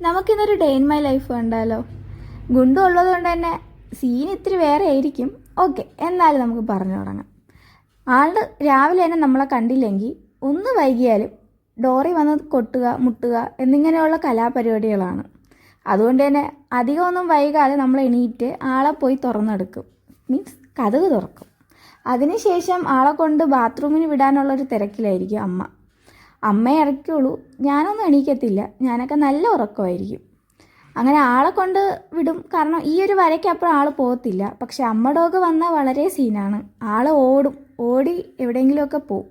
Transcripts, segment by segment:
നമുക്കിന്നൊരു day in my life കണ്ടാലോ? ഗുണ്ടു ഉള്ളത് കൊണ്ട് തന്നെ സീൻ ഇത്തിരി വേറെ ആയിരിക്കും. ഓക്കെ എന്നാലും നമുക്ക് പറഞ്ഞു തുടങ്ങാം. ആൾ രാവിലെ തന്നെ നമ്മളെ കണ്ടില്ലെങ്കിൽ ഒന്ന് വൈകിയാലും ഡോറി വന്ന് കൊട്ടുക മുട്ടുക എന്നിങ്ങനെയുള്ള കലാപരിപാടികളാണ്. അതുകൊണ്ട് തന്നെ അധികമൊന്നും വൈകാതെ നമ്മൾ എണീറ്റ് ആളെ പോയി തുറന്നെടുക്കും. മീൻസ് കഥക് തുറക്കും. അതിനുശേഷം ആളെ കൊണ്ട് ബാത്റൂമിന് വിടാനുള്ളൊരു തിരക്കിലായിരിക്കും അമ്മ. അമ്മയെ ഇറക്കുള്ളൂ ഞാനൊന്നും എണീക്കത്തില്ല. ഞാനൊക്കെ നല്ല ഉറക്കമായിരിക്കും. അങ്ങനെ ആളെ കൊണ്ട് വിടും. കാരണം ഈ ഒരു വരയ്ക്കപ്പുറം ആൾ പോകത്തില്ല. പക്ഷെ അമ്മ ഡോഗ് വന്നാൽ വളരെ സീനാണ്. ആൾ ഓടും. ഓടി എവിടെയെങ്കിലുമൊക്കെ പോവും.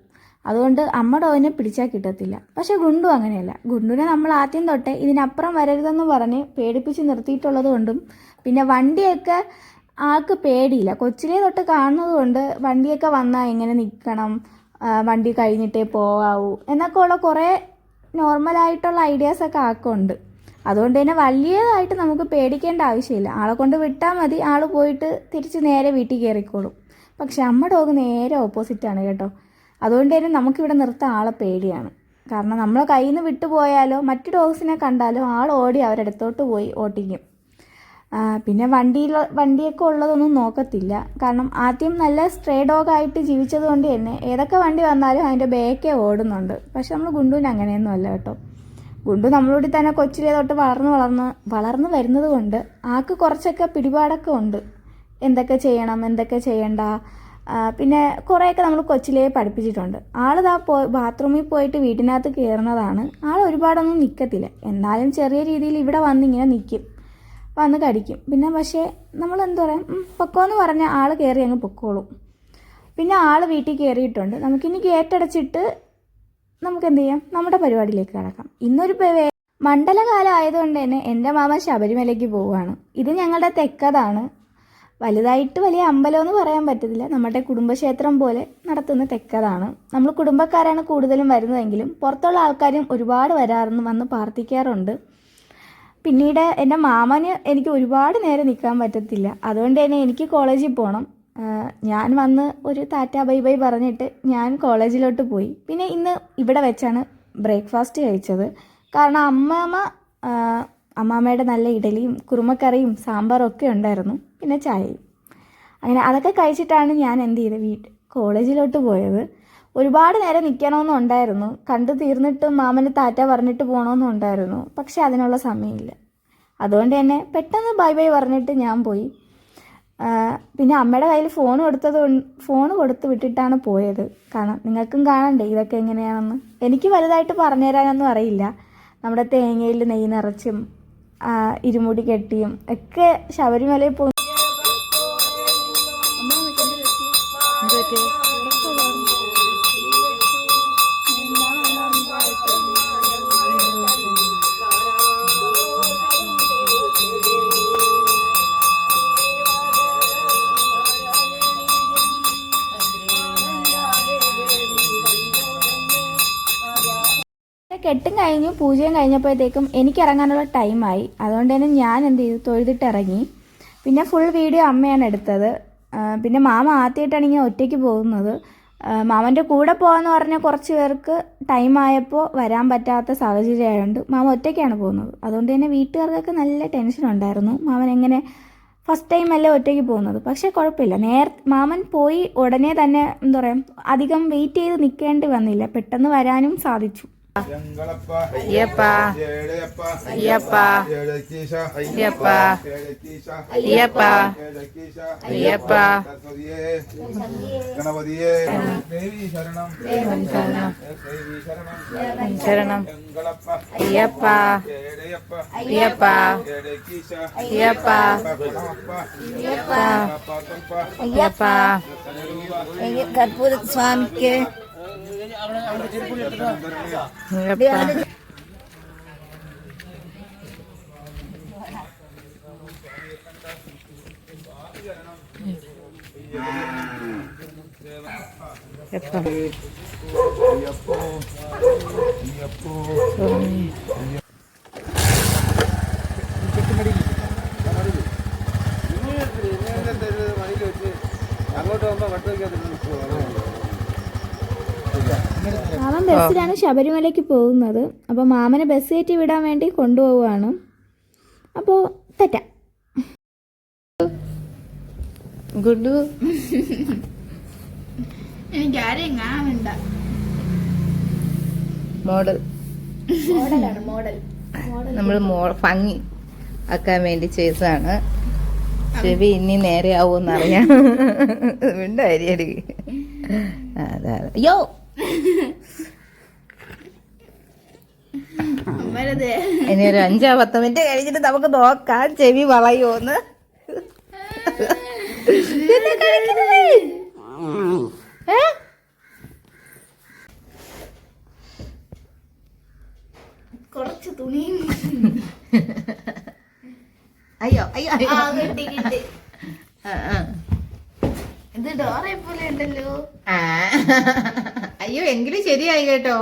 അതുകൊണ്ട് അമ്മ ഡോഗിനെ പിടിച്ചാൽ കിട്ടത്തില്ല. പക്ഷെ ഗുണ്ടു അങ്ങനെയല്ല. ഗുണ്ടുവിനെ നമ്മൾ ആദ്യം തൊട്ടേ ഇതിനപ്പുറം വരരുതെന്ന് പറഞ്ഞ് പേടിപ്പിച്ച് നിർത്തിയിട്ടുള്ളത് കൊണ്ടും പിന്നെ വണ്ടിയൊക്കെ ആൾക്ക് പേടിയില്ല. കൊച്ചിലേ തൊട്ട് കാണുന്നത് കൊണ്ട് വണ്ടിയൊക്കെ വന്നാൽ എങ്ങനെ നിൽക്കണം? വണ്ടി കഴിഞ്ഞിട്ടേ പോകാവൂ എന്നൊക്കെ ഉള്ള കുറേ നോർമലായിട്ടുള്ള ഐഡിയാസൊക്കെ ആക്കുന്നുണ്ട്. അതുകൊണ്ട് തന്നെ വലിയതായിട്ട് നമുക്ക് പേടിക്കേണ്ട ആവശ്യമില്ല. ആളെ കൊണ്ട് വിട്ടാൽ മതി. ആൾ പോയിട്ട് തിരിച്ച് നേരെ വീട്ടിൽ കയറിക്കോളും. പക്ഷെ അമ്മ ഡോഗ് നേരെ ഓപ്പോസിറ്റാണ് കേട്ടോ. അതുകൊണ്ട് തന്നെ നമുക്കിവിടെ നിർത്താൻ ആളെ പേടിയാണ്. കാരണം നമ്മളെ കയ്യിൽ നിന്ന് വിട്ടുപോയാലോ മറ്റു ഡോഗ്സിനെ കണ്ടാലോ ആൾ ഓടി അവരടുത്തോട്ട് പോയി ഓട്ടിക്കും പിന്നെ വണ്ടിയിൽ വണ്ടിയൊക്കെ ഉള്ളതൊന്നും നോക്കത്തില്ല. കാരണം ആദ്യം നല്ല സ്ട്രേ ഡോഗായിട്ട് ജീവിച്ചത് കൊണ്ട് തന്നെ ഏതൊക്കെ വണ്ടി വന്നാലും അതിന്റെ ബേക്കേ ഓടുന്നുണ്ട്. പക്ഷെ നമ്മൾ ഗുണ്ടുവിന് അങ്ങനെയൊന്നും അല്ല കേട്ടോ. ഗുണ്ടു നമ്മളോടി തന്നെ കൊച്ചിലെ തൊട്ട് വളർന്ന് വളർന്ന് വളർന്ന് വരുന്നത് കൊണ്ട് ആൾക്ക് കുറച്ചൊക്കെ പിടിപാടൊക്കെ ഉണ്ട്. എന്തൊക്കെ ചെയ്യണം എന്തൊക്കെ ചെയ്യണ്ട. പിന്നെ കുറേയൊക്കെ നമ്മൾ കൊച്ചിലേ പഠിപ്പിച്ചിട്ടുണ്ട്. ആളിതാ പോ ബാത്റൂമിൽ പോയിട്ട് വീട്ടിനകത്ത് കയറുന്നതാണ് ആൾ ഒരുപാടൊന്നും നിൽക്കത്തില്ല എന്നാലും ചെറിയ രീതിയിൽ ഇവിടെ വന്നിങ്ങനെ നിൽക്കും വന്ന് കടിക്കും. പിന്നെ പക്ഷേ നമ്മൾ എന്താ പറയുക പൊക്കോന്ന് പറഞ്ഞാൽ ആൾ കയറി അങ്ങ് പൊക്കോളും. പിന്നെ ആൾ വീട്ടിൽ കയറിയിട്ടുണ്ട് നമുക്കിനി ഗേറ്റ് അടച്ചിട്ട് നമുക്ക് എന്ത് ചെയ്യാം? നമ്മുടെ പരിപാടിയിലേക്ക് കടക്കാം. ഇന്നൊരു മണ്ഡലകാലം ആയതുകൊണ്ട് തന്നെ എന്റെ മാമൻ ശബരിമലയ്ക്ക് പോവുകയാണ്. ഇത് ഞങ്ങളുടെ തെക്കതാണ്. വലുതായിട്ട് വലിയ അമ്പലമെന്ന് പറയാൻ പറ്റത്തില്ല. നമ്മുടെ കുടുംബക്ഷേത്രം പോലെ നടത്തുന്ന തെക്കതാണ്. നമ്മൾ കുടുംബക്കാരാണ് കൂടുതലും വരുന്നതെങ്കിലും പുറത്തുള്ള ആൾക്കാരും ഒരുപാട് വരാറുണ്ട് വന്ന് പ്രാർത്ഥിക്കാറുണ്ട്. പിന്നീട് എന്റെ മാമന് എനിക്ക് ഒരുപാട് നേരം നിൽക്കാൻ പറ്റത്തില്ല. അതുകൊണ്ട് തന്നെ എനിക്ക് കോളേജിൽ പോകണം ഞാൻ വന്ന് ഒരു ടാറ്റ ബൈ ബൈ പറഞ്ഞിട്ട് ഞാൻ കോളേജിലോട്ട് പോയി. പിന്നെ ഇന്ന് ഇവിടെ വെച്ചാണ് ബ്രേക്ക്ഫാസ്റ്റ് കഴിച്ചത്. കാരണം അമ്മാമ്മ അമ്മാമ്മയുടെ നല്ല ഇഡലിയും കുറുമക്കറിയും സാമ്പാറും ഒക്കെ ഉണ്ടായിരുന്നു. പിന്നെ ചായയും. അങ്ങനെ അതൊക്കെ കഴിച്ചിട്ടാണ് ഞാൻ എന്ത് ചെയ്തത്? വീട്ട് കോളേജിലോട്ട് പോയത്. ഒരുപാട് നേരം നിൽക്കണമെന്നുണ്ടായിരുന്നു കണ്ടു തീർന്നിട്ട് മാമന് താറ്റ പറഞ്ഞിട്ട് പോകണമെന്നുണ്ടായിരുന്നു പക്ഷെ അതിനുള്ള സമയമില്ല. അതുകൊണ്ട് തന്നെ പെട്ടെന്ന് ബൈ ബൈ പറഞ്ഞിട്ട് ഞാൻ പോയി. പിന്നെ അമ്മയുടെ കയ്യിൽ ഫോൺ കൊടുത്തത് ഫോൺ കൊടുത്ത് വിട്ടിട്ടാണ് പോയത്. കാണാം. നിങ്ങൾക്കും കാണണ്ടേ? ഇതൊക്കെ എങ്ങനെയാണെന്ന്? എനിക്ക് വലുതായിട്ട് പറഞ്ഞു തരാനൊന്നും അറിയില്ല. നമ്മുടെ തേങ്ങയിൽ നെയ്യ് നിറച്ചും ഇരുമുടി കെട്ടിയും ഒക്കെ ശബരിമലയിൽ പോകും കഴിഞ്ഞു പൂജയും കഴിഞ്ഞപ്പോഴത്തേക്കും എനിക്ക് ഇറങ്ങാനുള്ള ടൈമായി. അതുകൊണ്ട് തന്നെ ഞാൻ എന്ത് ചെയ്തു? തൊഴുതിട്ട് ഇറങ്ങി പിന്നെ ഫുൾ വീഡിയോ അമ്മയാണ് എടുത്തത്. പിന്നെ മാമ ആദ്യമായിട്ടാണ് ഇങ്ങനെ ഒറ്റയ്ക്ക് പോകുന്നത്. മാമന്റെ കൂടെ പോകാമെന്ന് പറഞ്ഞ കുറച്ച് പേർക്ക് ടൈമായപ്പോൾ വരാൻ പറ്റാത്ത സാഹചര്യമായതുകൊണ്ട് മാമ ഒറ്റയ്ക്കാണ് പോകുന്നത്. അതുകൊണ്ട് തന്നെ വീട്ടുകാർക്കൊക്കെ നല്ല ടെൻഷൻ ഉണ്ടായിരുന്നു. മാമൻ എങ്ങനെ ഫസ്റ്റ് ടൈം അല്ലേ ഒറ്റയ്ക്ക് പോകുന്നത്? പക്ഷേ കുഴപ്പമില്ല. നേർ മാമൻ പോയി ഉടനെ തന്നെ എന്താ പറയുക അധികം വെയിറ്റ് ചെയ്ത് നിൽക്കേണ്ടി വന്നില്ല. പെട്ടെന്ന് വരാനും സാധിച്ചു. ஐயப்பா. ஐயப்பா. ஐயப்பா. ஐயப்பா. ஐயப்பா. கணபதியே. சரணம். ஐயப்பா. ஐயப்பா. ஐயப்பா. ஐயப்பா. கற்பூர சுவாமிக்கு. അങ്ങോട്ട് പോകുമ്പോ വട്ട വയ്ക്കാതിരുന്നു മാമൻ ബസ്സിലാണ് ശബരിമലയ്ക്ക് പോകുന്നത്. അപ്പോൾ മാമനെ ബസ് കയറ്റി വിടാൻ വേണ്ടി കൊണ്ടുപോവുകയാണ്. അപ്പോൾ തെറ്റ. ഗുഡു. എനിക്ക് ആരെയും കാണണ്ട മോഡൽ. മോഡൽ. നമ്മൾ ഭംഗി ആക്കാൻ വേണ്ടി ചെയ്തതാണ്. ചെവി ഇനി നേരെ ആവൂന്നറിയാം അറിയാം മിണ്ടായിരിക്കും അതെ അതെ. അയ്യോ ഇനി ഒരു അഞ്ചോ പത്ത് മിനിറ്റ് കഴിഞ്ഞിട്ട് നമുക്ക് നോക്കാം ചെവി വളയോന്ന്? കുറച്ച് തുണിയും അയ്യോ അയ്യോ അയ്യോ കിട്ടി, കിട്ടി. ആ, ആ. അയ്യോ എങ്കിലും ശരിയായി കേട്ടോ.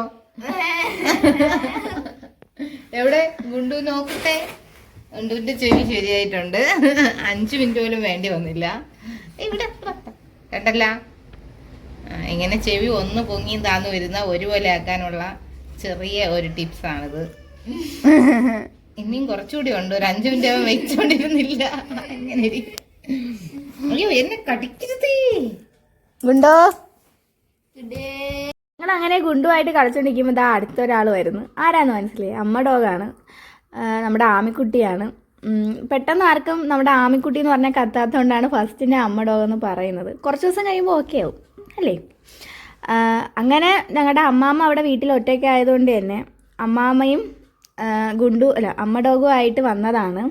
എവിടെ? ഗുണ്ടു നോക്കട്ടെ. ഗുണ്ടുവിന്റെ ചെവി ശരിയായിട്ടുണ്ട്. അഞ്ചു മിനിറ്റ് പോലും വേണ്ടി വന്നില്ല. ഇവിടെ കണ്ടല്ല. ഇങ്ങനെ ചെവി ഒന്ന് പൊങ്ങിയും താന്നു വരുന്ന ഒരുപോലെ ആക്കാനുള്ള ചെറിയ ഒരു ടിപ്സ് ആണിത് ഇനിയും കുറച്ചുകൂടി ഉണ്ട്. ഒരു അഞ്ചു മിനിറ്റ് ആവാൻ വെച്ചോണ്ടിരുന്നില്ല. അങ്ങനെ. അയ്യോ എന്നെ കടിക്കരുതേ. ഗുണ്ടോ? ഞങ്ങൾ അങ്ങനെ ഗുണ്ടുമായിട്ട് കളിച്ചോണ്ടിരിക്കുമ്പോൾ ദാ അടുത്തൊരാൾ വരുന്നു. ആരാന്ന് മനസ്സിലായി? അമ്മ ഡോഗാണ്. നമ്മുടെ ആമിക്കുട്ടിയാണ്. പെട്ടെന്ന് ആർക്കും നമ്മുടെ ആമിക്കുട്ടി എന്ന് പറഞ്ഞാൽ കത്താത്തതുകൊണ്ടാണ് ഫസ്റ്റിന്റെ അമ്മ ഡോഗ് എന്ന് പറയുന്നത്. കുറച്ച് ദിവസം കഴിയുമ്പോൾ ഓക്കെ ആവും അല്ലേ? അങ്ങനെ ഞങ്ങളുടെ അമ്മാമ്മ അവിടെ വീട്ടിൽ ഒറ്റയ്ക്ക് ആയതുകൊണ്ട് തന്നെ അമ്മാമ്മയും ഗുണ്ടു അല്ല അമ്മ ഡോഗും ആയിട്ട് വന്നതാണ്.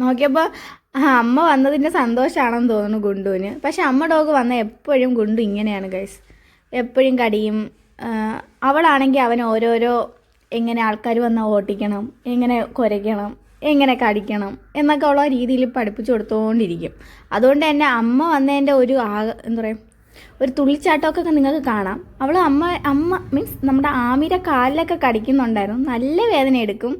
നോക്കിയപ്പോൾ ആ അമ്മ വന്നതിന്റെ സന്തോഷമാണെന്ന് തോന്നുന്നു ഗുണ്ടുവിന്. പക്ഷെ അമ്മ ഡോഗ് വന്ന എപ്പോഴും ഗുണ്ടു ഇങ്ങനെയാണ് ഗൈസ് എപ്പോഴും കടിയും അവളാണെങ്കിൽ അവൻ ഓരോരോ എങ്ങനെ ആൾക്കാർ വന്ന് ഓട്ടിക്കണം എങ്ങനെ കുരയ്ക്കണം എങ്ങനെ കടിക്കണം എന്നൊക്കെ ഉള്ള രീതിയിൽ പഠിപ്പിച്ചു കൊടുത്തുകൊണ്ടിരിക്കും അതുകൊണ്ട് തന്നെ അമ്മ വന്നതിന്റെ ഒരു ആ എന്താ പറയുക ഒരു തുള്ളിച്ചാട്ടമൊക്കെ നിങ്ങൾക്ക് കാണാം. അവൾ അമ്മ അമ്മ മീൻസ് നമ്മുടെ ആമിയുടെ കാലിലൊക്കെ കടിക്കുന്നുണ്ടായിരുന്നു. നല്ല വേദന എടുക്കും.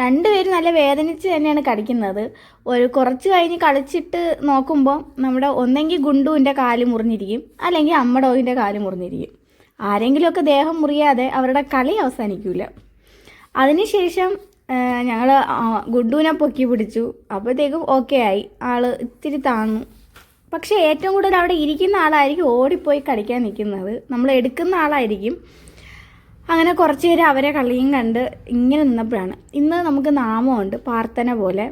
രണ്ടുപേരും നല്ല വേദനിച്ച് തന്നെയാണ് കടിക്കുന്നത്. ഒരു കുറച്ച് കഴിഞ്ഞ് കളിച്ചിട്ട് നോക്കുമ്പോൾ നമ്മുടെ ഒന്നെങ്കിൽ ഗുണ്ടുവിന്റെ കാൽ മുറിഞ്ഞിരിക്കും. അല്ലെങ്കിൽ അമ്മ ഡോഗിന്റെ കാൽ മുറിഞ്ഞിരിക്കും. ആരെങ്കിലുമൊക്കെ ദേഹം മുറിയാതെ അവരുടെ കളി അവസാനിക്കില്ല അതിനുശേഷം ഞങ്ങൾ ഗുഡുവിനെ പൊക്കി പിടിച്ചു. അപ്പോഴത്തേക്കും ഓക്കെ ആയി. ആൾ ഇത്തിരി താന്നു പക്ഷേ ഏറ്റവും കൂടുതൽ അവിടെ ഇരിക്കുന്ന ആളായിരിക്കും ഓടിപ്പോയി കളിക്കാൻ നിൽക്കുന്നത്. നമ്മൾ എടുക്കുന്ന ആളായിരിക്കും. അങ്ങനെ കുറച്ച് പേര് അവരെ കളിയും കണ്ട് ഇങ്ങനെ നിന്നപ്പോഴാണ്. ഇന്ന് നമുക്ക് നാമമുണ്ട് പ്രാർത്ഥന പോലെ.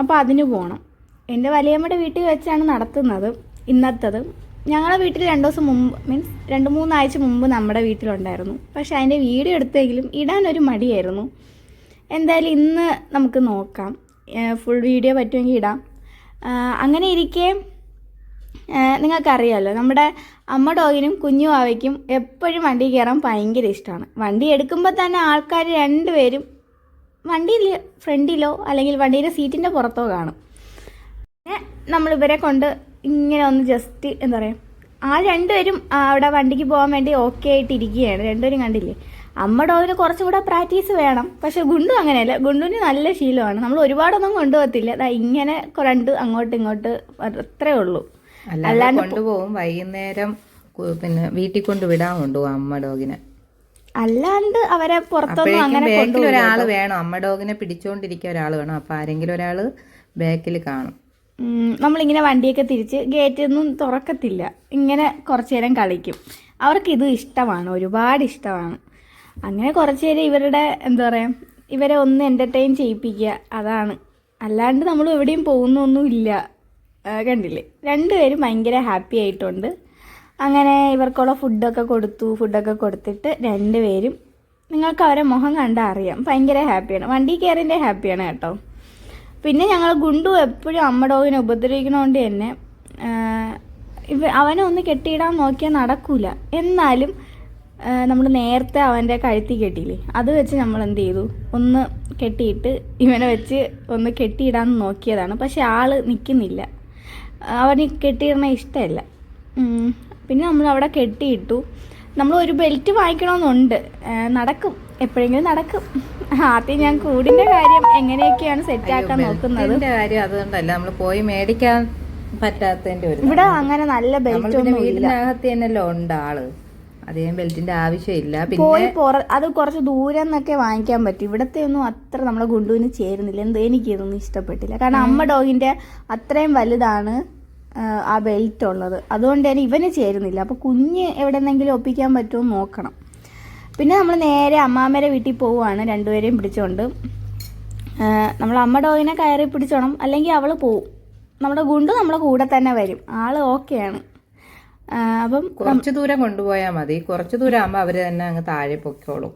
അപ്പോൾ അതിന് പോകണം എന്റെ വലിയമ്മയുടെ വീട്ടിൽ വെച്ചാണ് നടത്തുന്നത് ഇന്നത്തത്. ഞങ്ങളുടെ വീട്ടിൽ രണ്ട് ദിവസം മുമ്പ് മീൻസ് രണ്ട് മൂന്നാഴ്ച മുമ്പ് നമ്മുടെ വീട്ടിലുണ്ടായിരുന്നു. പക്ഷെ അതിന്റെ വീട് എടുത്തെങ്കിലും ഇടാനൊരു മടിയായിരുന്നു. എന്തായാലും ഇന്ന് നമുക്ക് നോക്കാം. ഫുൾ വീഡിയോ പറ്റുമെങ്കിൽ ഇടാം. അങ്ങനെ ഇരിക്കെ നിങ്ങൾക്കറിയാമല്ലോ നമ്മുടെ അമ്മ ഡോഗിനും കുഞ്ഞു ആവയ്ക്കും എപ്പോഴും വണ്ടി കയറാൻ ഭയങ്കര ഇഷ്ടമാണ് വണ്ടി എടുക്കുമ്പോൾ തന്നെ ആൾക്കാർ രണ്ടുപേരും വണ്ടിയിൽ ഫ്രണ്ടിലോ അല്ലെങ്കിൽ വണ്ടിയുടെ സീറ്റിന്റെ പുറത്തോ കാണും. പിന്നെ നമ്മൾ ഇവരെ കൊണ്ട് ഇങ്ങനെ ഒന്ന് ജസ്റ്റ് എന്താ പറയുക ആ രണ്ടുപേരും അവിടെ വണ്ടിക്ക് പോകാൻ വേണ്ടി ഓക്കെ ആയിട്ട് ഇരിക്കുകയാണ്. രണ്ടുപേരും കണ്ടില്ലേ? അമ്മ ഡോഗിന് കുറച്ചും കൂടെ പ്രാക്ടീസ് വേണം. പക്ഷെ ഗുണ്ടു അങ്ങനെയല്ല. ഗുണ്ടുവിന് നല്ല ശീലമാണ്. നമ്മൾ ഒരുപാടൊന്നും കൊണ്ടുപോകത്തില്ല. ഇങ്ങനെ രണ്ട് അങ്ങോട്ട് ഇങ്ങോട്ട് അത്രേ ഉള്ളൂ. അല്ലാതെ കൊണ്ടുപോകും. വൈകുന്നേരം പിന്നെ വീട്ടിൽ കൊണ്ട് വിടാൻ കൊണ്ടുപോകും അമ്മ ഡോഗിനെ. അല്ലാണ്ട് അവരെ പുറത്തൊന്നും അങ്ങനെ ബാക്കിൽ ഒരാൾ വേണം. അമ്മ ഡോഗിനെ പിടിച്ചോണ്ടിരിക്കാൻ ഒരാൾ വേണം. അപ്പൊ ആരെങ്കിലും ഒരാൾ ബാക്കിൽ കാണും. നമ്മളിങ്ങനെ വണ്ടിയൊക്കെ തിരിച്ച് ഗേറ്റ് ഒന്നും തുറക്കത്തില്ല. ഇങ്ങനെ കുറച്ചു നേരം കളിക്കും. അവർക്ക് ഇത് ഇഷ്ടമാണ്. ഒരുപാട് ഇഷ്ടമാണ്. അങ്ങനെ കുറച്ചു നേരം ഇവരുടെ എന്താ പറയുക ഇവരെ ഒന്ന് എന്റർടൈൻ ചെയ്യിപ്പിക്കുക. അതാണ്. അല്ലാണ്ട് നമ്മൾ എവിടെയും പോകുന്നൊന്നുമില്ല. കണ്ടില്ലേ? രണ്ടുപേരും ഭയങ്കര ഹാപ്പി ആയിട്ടുണ്ട്. അങ്ങനെ ഇവർക്കുള്ള ഫുഡൊക്കെ കൊടുത്തു ഫുഡൊക്കെ കൊടുത്തിട്ട് രണ്ടുപേരും നിങ്ങൾക്ക് അവരെ മുഖം കണ്ടാൽ അറിയാം. ഭയങ്കര ഹാപ്പിയാണ്. വണ്ടി കയറിന്റെ ഹാപ്പിയാണ് കേട്ടോ. പിന്നെ ഞങ്ങൾ ഗുണ്ടു എപ്പോഴും അമ്മ ഡോഗിനെ ഉപദ്രവിക്കണോണ്ട് തന്നെ ഇവ അവനെ ഒന്ന് കെട്ടിയിടാൻ നോക്കിയാൽ നടക്കൂല. എന്നാലും നമ്മൾ നേരത്തെ അവന്റെ കഴുത്തി കെട്ടിയില്ലേ? അത് വെച്ച് നമ്മൾ എന്ത് ചെയ്തു? ഒന്ന് കെട്ടിയിട്ട് ഇവനെ വെച്ച് ഒന്ന് കെട്ടിയിടാൻ നോക്കിയതാണ്. പക്ഷെ ആൾ നിൽക്കുന്നില്ല അവന് കെട്ടിയിടണ ഇഷ്ടമല്ല പിന്നെ നമ്മൾ അവിടെ കെട്ടിയിട്ടു. നമ്മൾ ഒരു ബെൽറ്റ് വാങ്ങിക്കണമെന്നുണ്ട്. നടക്കും. എപ്പോഴെങ്കിലും നടക്കും. ആദ്യം ഞാൻ കൂടിന്റെ കാര്യം എങ്ങനെയൊക്കെയാണ് സെറ്റ് ആക്കാൻ നോക്കുന്നത്? കാര്യം അതുകൊണ്ടല്ല. നമ്മൾ പോയി മേടിക്കാൻ പറ്റാത്തതിന്റെ ഇവിടെ അങ്ങനെ നല്ല ബെൽറ്റ് ഒന്നും വീടിനകത്ത് തന്നെയല്ലോ ഉണ്ട് ആൾ. അധികം ബെൽറ്റിന്റെ ആവശ്യമില്ല. പോയി പിന്നെ അത് കുറച്ച് ദൂരം എന്നൊക്കെ വാങ്ങിക്കാൻ പറ്റും. ഇവിടത്തെ ഒന്നും അത്ര നമ്മളെ ഗുണ്ടുവിന് ചേരുന്നില്ല. എന്തോ എനിക്ക് ഇതൊന്നും ഇഷ്ടപ്പെട്ടില്ല. കാരണം അമ്മ ഡോഗിന്റെ അത്രയും വലുതാണ് ആ, ബെൽറ്റ് ഉള്ളത് അതുകൊണ്ട് തന്നെ ഇവന് ചേരുന്നില്ല. അപ്പോൾ കുഞ്ഞ് എവിടെന്നെങ്കിലും ഒപ്പിക്കാൻ പറ്റുമോ നോക്കണം. പിന്നെ നമ്മൾ നേരെ അമ്മാമ്മേരെ വീട്ടിൽ പോവുകയാണ് രണ്ടുപേരെയും പിടിച്ചോണ്ട്. നമ്മൾ അമ്മ ഡോഗിനെ കയറി പിടിച്ചോണം. അല്ലെങ്കിൽ അവൾ പോവും. നമ്മുടെ ഗുണ്ടു നമ്മളെ കൂടെ തന്നെ വരും. ആൾ ഓക്കെയാണ്. അപ്പം കുറച്ച് ദൂരം കൊണ്ടുപോയാൽ മതി. കുറച്ച് ദൂരം ആകുമ്പോൾ അവർ തന്നെ അങ്ങ് താഴെ പൊക്കോളും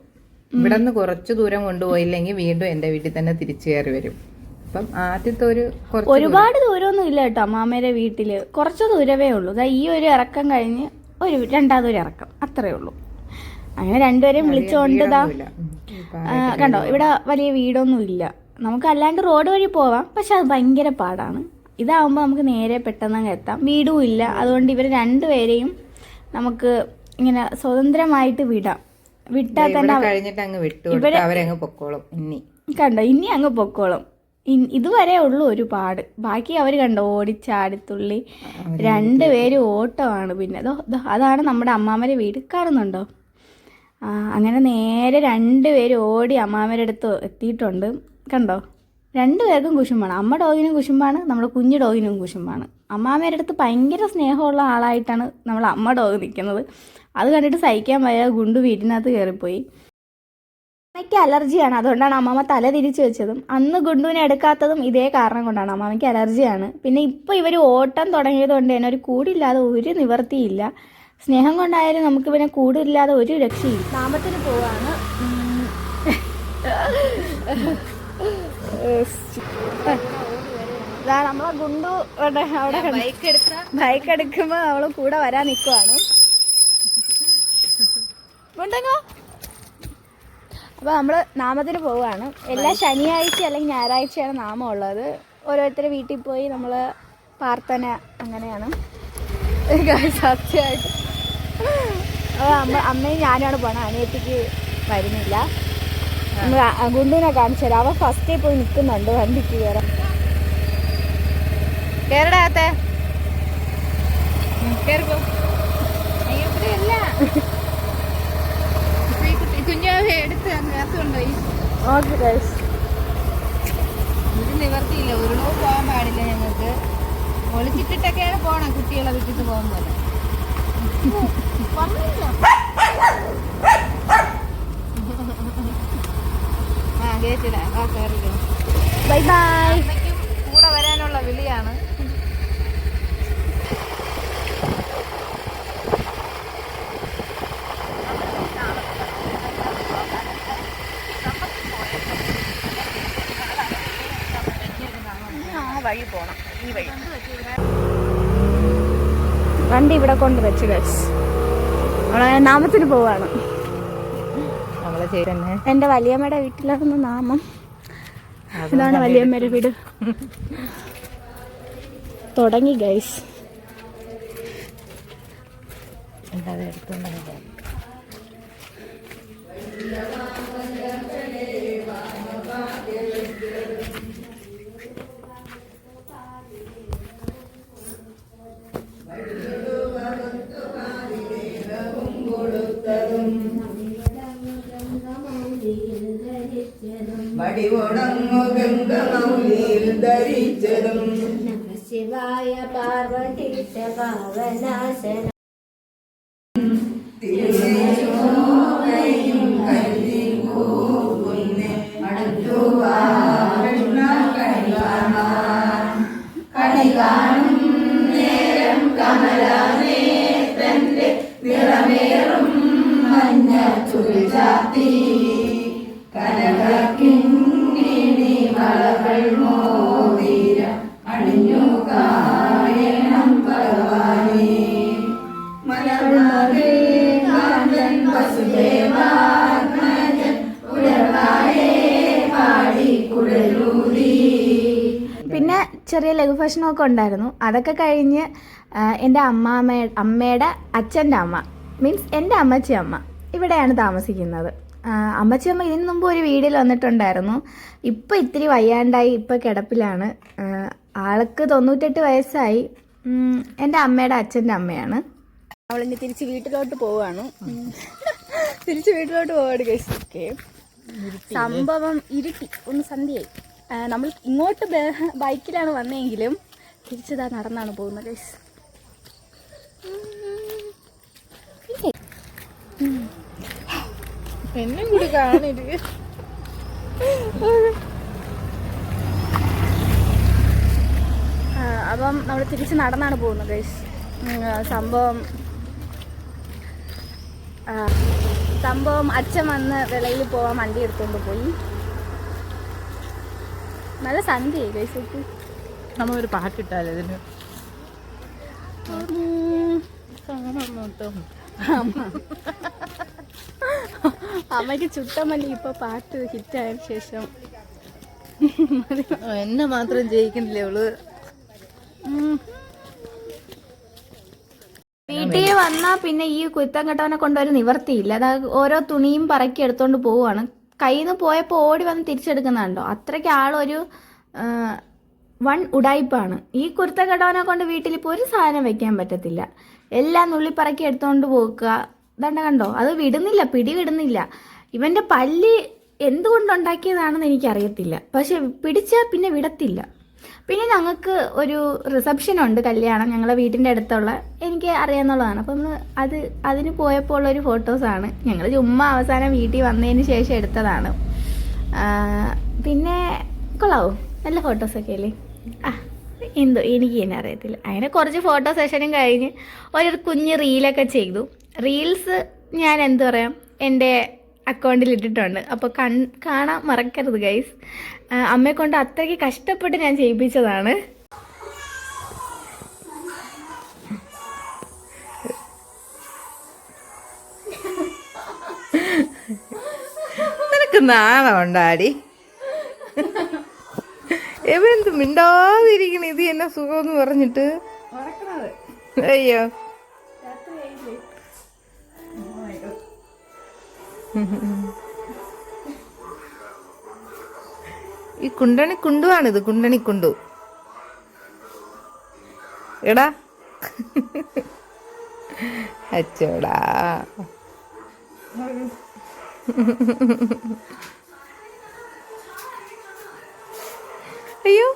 ഇവിടെ നിന്ന് കുറച്ച് ദൂരം കൊണ്ടുപോയില്ലെങ്കിൽ വീണ്ടും എന്റെ വീട്ടിൽ തന്നെ തിരിച്ചു കയറി വരും. അപ്പം ആദ്യത്തെ ഒരു ഒരുപാട് ദൂരമൊന്നും ഇല്ല കേട്ടോ അമ്മാമ്മയുടെ വീട്ടിൽ. കുറച്ച് ദൂരമേ ഉള്ളൂ. ഈ ഒരു ഇറക്കം കഴിഞ്ഞ് ഒരു രണ്ടാമതൊരു ഇറക്കം. അത്രേ ഉള്ളൂ. അങ്ങനെ രണ്ടുപേരെയും വിളിച്ചുകൊണ്ട് കണ്ടോ? ഇവിടെ വലിയ വീടൊന്നും ഇല്ല നമുക്ക് അല്ലാണ്ട് റോഡ് വഴി പോവാം. പക്ഷെ അത് ഭയങ്കര പാടാണ്. ഇതാവുമ്പോൾ നമുക്ക് നേരെ പെട്ടെന്ന് അങ്ങ് എത്താം. വീടും ഇല്ല. അതുകൊണ്ട് ഇവർ രണ്ടുപേരെയും നമുക്ക് ഇങ്ങനെ സ്വതന്ത്രമായിട്ട് വിടാം. വിട്ടാൽ തന്നെ കഴിഞ്ഞിട്ട് അങ്ങ് വിട്ടു. കൊടുത്ത് അവരങ്ങ് പൊക്കോളും. ഇനി. കണ്ടോ? ഇനി അങ്ങ് പൊക്കോളും. ഇതുവരെ ഉള്ളു ഒരു പാട് ബാക്കി അവർ കണ്ടോ? ഓടിച്ചാടിത്തുള്ളി രണ്ടുപേരും ഓട്ടമാണ്. പിന്നെ ദോ അതാണ് നമ്മുടെ അമ്മാമരെ വീട്. കാണുന്നുണ്ടോ? ആ, അങ്ങനെ നേരെ രണ്ടുപേരും ഓടി അമ്മാമ്മയുടെ അടുത്ത് എത്തിയിട്ടുണ്ട്. കണ്ടോ? രണ്ടുപേർക്കും കുശുമ്പാണ്. അമ്മ ഡോഗിനും കുശുമ്പാണ് നമ്മുടെ കുഞ്ഞു ഡോഗിനും കുശുമ്പാണ്. അമ്മാമ്മയുടെ അടുത്ത് ഭയങ്കര സ്നേഹമുള്ള ആളായിട്ടാണ് നമ്മൾ അമ്മ ഡോഗ് നിൽക്കുന്നത്. അത് കണ്ടിട്ട് സഹിക്കാൻ വയ്യ ഗുണ്ടു വീട്ടിനകത്ത് കയറിപ്പോയി. അമ്മയ്ക്ക് അലർജിയാണ് അതുകൊണ്ടാണ് അമ്മമ്മ തല തിരിച്ചു വെച്ചതും. അന്ന് ഗുണ്ടുവിനെ എടുക്കാത്തതും ഇതേ കാരണം കൊണ്ടാണ് അമ്മമ്മയ്ക്ക് അലർജിയാണ്. പിന്നെ ഇപ്പോൾ ഇവർ ഓട്ടം തുടങ്ങിയത് കൊണ്ട് തന്നെ ഒരു കൂടില്ലാതെ ഒരു നിവർത്തിയില്ല. സ്നേഹം കൊണ്ടായാലും നമുക്ക് പിന്നെ കൂടില്ലാതെ ഒരു രക്ഷയില്ല. നാമത്തിന് പോവാണ്. നമ്മളെ ഗുണ്ടു അവിടെ ബൈക്ക് എടുക്കുമ്പോ അവൾ കൂടെ വരാൻ നിക്കുവാണ്. ഗുണ്ടങ്ങോ അപ്പൊ നമ്മൾ നാമത്തിന് പോവാണ് എല്ലാ ശനിയാഴ്ച അല്ലെങ്കിൽ ഞായറാഴ്ചയാണ് നാമം ഉള്ളത് ഓരോരുത്തരെ വീട്ടിൽ പോയി നമ്മൾ പ്രാർത്ഥന അങ്ങനെയാണ്. സത്യമായിട്ട്. അപ്പൊ അമ്മയും അമ്മയും ആണ് പോണത്. അനിയത്തിക്ക് വരുന്നില്ല. ഗുണ്ടുവിനെ കാണിച്ചു തരാം അവൻ ഫസ്റ്റേ പോയി നിൽക്കുന്നുണ്ട്. വണ്ടിക്ക് കയറാൻ. കേരളത്തെ കുഞ്ഞാവെ എടുത്ത് ഓക്കെ ഗൈസ് നിവർത്തിയില്ല. ഉരുളവും പോകാൻ പാടില്ല ഞങ്ങൾക്ക്. ഒളിച്ചിട്ടിട്ടൊക്കെയാണ് പോണം. കുട്ടികളെ വിട്ടിട്ട് പോകാൻ പോലെ ആ കയറിക്കോ ബൈ ബൈ കൂടെ വരാനുള്ള വിളിയാണ്. വഴി പോണം. ഈ വഴി. വണ്ടി ഇവിടെ കൊണ്ട് വെച്ച് ഗൈസ് നമ്മളെ നാമത്തിന് പോവാണ്. തന്നെ എന്റെ വലിയമ്മയുടെ വീട്ടിലായിരുന്നു നാമം. ഇതാണ് വലിയമ്മയുടെ വീട്. തുടങ്ങി ഗൈസ് എന്താ എടുത്തോണ്ട് വടിവോടങ്ങു ഗംഗമൗലിയിൽ ധരിച്ചതും ശിവായ പാർവതി പാവനാശന. ചെറിയ ലഘുഭക്ഷണമൊക്കെ ഉണ്ടായിരുന്നു. അതൊക്കെ കഴിഞ്ഞ് എന്റെ അമ്മാമ്മ അമ്മയുടെ അച്ഛന്റെ അമ്മ മീൻസ് എന്റെ അമ്മച്ചി അമ്മ ഇവിടെയാണ് താമസിക്കുന്നത്. അമ്മച്ചി അമ്മ ഇതിനു മുമ്പ് ഒരു വീടിൽ വന്നിട്ടുണ്ടായിരുന്നു. ഇപ്പം ഇത്തിരി വയ്യാണ്ടായി ഇപ്പം കിടപ്പിലാണ്. ആൾക്ക് തൊണ്ണൂറ്റെട്ട് വയസ്സായി. എന്റെ അമ്മയുടെ അച്ഛന്റെ അമ്മയാണ്. അവളിനി തിരിച്ച് വീട്ടിലോട്ട് പോവാണ്. തിരിച്ച് വീട്ടിലോട്ട് പോവാണ് ഓക്കെ. സംഭവം ഇരുട്ടി. ഒന്ന് സന്ധ്യയായി. നമ്മൾ ഇങ്ങോട്ട് ബൈക്കിലാണ് വന്നതെങ്കിലും തിരിച്ചതാ നടന്നാണ് പോകുന്നത് ഗൈസ് എന്നെ കൂടി കാണരുത്. അപ്പം നമ്മൾ തിരിച്ച് നടന്നാണ് പോകുന്നത് ഗൈസ് സംഭവം സംഭവം അച്ഛൻ വന്ന് വിളയിൽ പോവാൻ വണ്ടി എടുത്തുകൊണ്ട് പോയി. നല്ല സന്ധ്യയായി. നമ്മ ഒരു പാട്ടിട്ടാലോ ഇതിന്. അമ്മയ്ക്ക് ചുട്ടമല്ലി ഇപ്പൊ പാട്ട് ഹിറ്റായ ശേഷം. എന്നെ മാത്രം ജയിക്കണില്ലേ അവൾ? ഉം. വീട്ടിൽ വന്നാ പിന്നെ ഈ കുരുത്തം കെട്ടവനെ കൊണ്ടൊരു നിവർത്തിയില്ല അത് ഓരോ തുണിയും പറക്കി എടുത്തോണ്ട് പോവാണ് കയ്യിൽ നിന്ന് പോയപ്പോൾ ഓടി വന്ന് തിരിച്ചെടുക്കുന്നുണ്ടോ? അത്രയ്ക്ക് ആളൊരു വൺ ഉടായ്പാണ് ഈ കുർത്ത കടവനെ കൊണ്ട് വീട്ടിൽ ഇപ്പോൾ ഒരു സാധനം വെക്കാൻ പറ്റത്തില്ല. എല്ലാം നുള്ളിപ്പറക്കി എടുത്തുകൊണ്ട് പോകുക പോക്കുക ദണ്ട കണ്ടോ? അത് വിടുന്നില്ല പിടി വിടുന്നില്ല ഇവന്റെ പല്ല് എന്തുകൊണ്ടുണ്ടാക്കിയതാണെന്ന് എനിക്കറിയത്തില്ല. പക്ഷെ പിടിച്ചാൽ പിന്നെ വിടത്തില്ല. പിന്നെ ഞങ്ങൾക്ക് ഒരു റിസപ്ഷൻ ഉണ്ട് കല്യാണം ഞങ്ങളെ വീട്ടിന്റെ അടുത്തുള്ള. എനിക്ക് അറിയാവുന്നതാണ് അപ്പം നമ്മൾ അത് അതിന് പോയപ്പോൾ ഉള്ളൊരു ഫോട്ടോസാണ് ഞങ്ങൾ ചുമ്മാ അവസാനം വീട്ടിൽ വന്നതിന് ശേഷം എടുത്തതാണ്. പിന്നെ കൊള്ളാവോ? നല്ല ഫോട്ടോസൊക്കെ അല്ലേ? ആ എന്തോ എനിക്ക് തന്നെ അറിയത്തില്ല. അങ്ങനെ കുറച്ച് ഫോട്ടോ സെഷനും കഴിഞ്ഞ് ഒരു കുഞ്ഞ് റീലൊക്കെ ചെയ്തു. റീൽസ് ഞാൻ എന്തു പറയാം? എന്റെ അക്കൗണ്ടിൽ ഇട്ടിട്ടുണ്ട്. അപ്പോൾ കൺ കാണാൻ മറക്കരുത് ഗൈസ് അമ്മയെ കൊണ്ട് അത്രയ്ക്ക് കഷ്ടപ്പെട്ട് ഞാൻ ചെയ്യിപ്പിച്ചതാണ്. നിനക്ക് നാണമുണ്ടാടി. എവിടെന്ത് മിണ്ടാതിരിക്കണ? ഇത് എന്നെ സുഖമെന്ന് പറഞ്ഞിട്ട്? അയ്യോ. ഈ കുണ്ടണി കുണ്ടുവാണിത് കുണ്ടണി കുണ്ടു. എടാ. അച്ചോടാ. അയ്യോ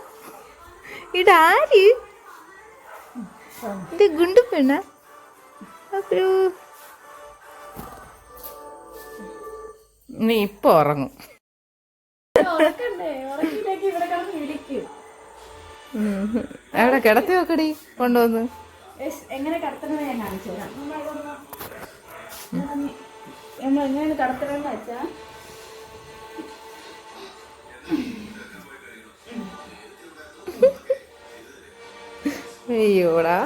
ഇടാര് ഇത് ഗുണ്ടു പെണ്ണ? അപ്പോ നീ ഇപ്പൊ ഉറങ്ങും. ഉം. എവിടെ? കിടത്തി നോക്കടി കൊണ്ടുവന്ന്. എങ്ങനെ കടത്തണമെന്ന് ഞാൻ കാണിച്ചു തരാം. നമ്മൾ എങ്ങനെയാണ് കടത്തണമെന്ന് വെച്ചാൽ അയ്യോടാ.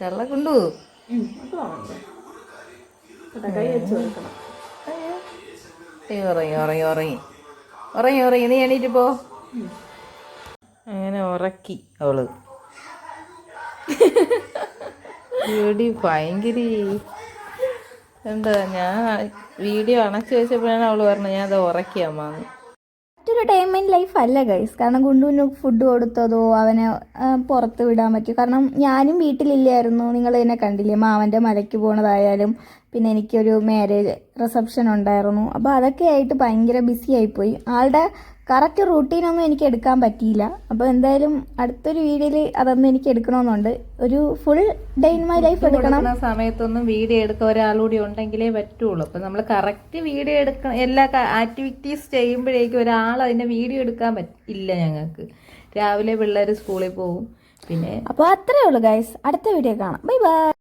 കള്ള കൊണ്ടു കൈ വെച്ച് കൊടുക്കണം ഏയ് ഉറങ്ങി ഉറങ്ങി ഉറങ്ങി ഉറങ്ങി. ഉറങ്ങി നീ എണീറ്റ് പോ. അങ്ങനെ ഉറക്കി അവൾ. എടി ഭയങ്കര എന്താ ഞാൻ വീഡിയോ അണച്ചു വെച്ചപ്പോഴാണ് അവൾ പറഞ്ഞത് ഞാൻ അത് ഉറക്കി മറ്റൊരു ടൈം ഇൻ ലൈഫ് അല്ല ഗൈസ് കാരണം ഗുണ്ടുവിന് ഫുഡ് കൊടുത്തതോ അവനെ പുറത്ത് വിടാൻ പറ്റും കാരണം ഞാനും വീട്ടിലില്ലായിരുന്നു. നിങ്ങൾ എന്നെ കണ്ടില്ലേ? മാവന്റെ മലയ്ക്ക് പോണതായാലും പിന്നെ എനിക്കൊരു മാരേജ് റിസപ്ഷൻ ഉണ്ടായിരുന്നു. അപ്പോൾ അതൊക്കെ ആയിട്ട് ഭയങ്കര ബിസി ആയിപ്പോയി. ആളുടെ കറക്റ്റ് റൂട്ടീനൊന്നും എനിക്ക് എടുക്കാൻ പറ്റിയില്ല. അപ്പോൾ എന്തായാലും അടുത്തൊരു വീഡിയോയിൽ അതൊന്നും എനിക്ക് എടുക്കണമെന്നുണ്ട്. ഒരു full day in my life എടുക്കണം. സമയത്തൊന്നും വീഡിയോ എടുക്കാൻ ഒരാളുകൂടി ഉണ്ടെങ്കിലേ പറ്റുള്ളൂ. അപ്പം നമ്മൾ കറക്റ്റ് വീഡിയോ എടുക്കണം എല്ലാ ആക്ടിവിറ്റീസ് ചെയ്യുമ്പോഴേക്കും ഒരാൾ അതിന്റെ വീഡിയോ എടുക്കാൻ പറ്റില്ല ഞങ്ങൾക്ക്. രാവിലെ പിള്ളേർ സ്കൂളിൽ പോകും. പിന്നെ അപ്പോൾ അത്രേ ഉള്ളൂ ഗൈസ് അടുത്ത വീഡിയോ കാണാം. Bye bye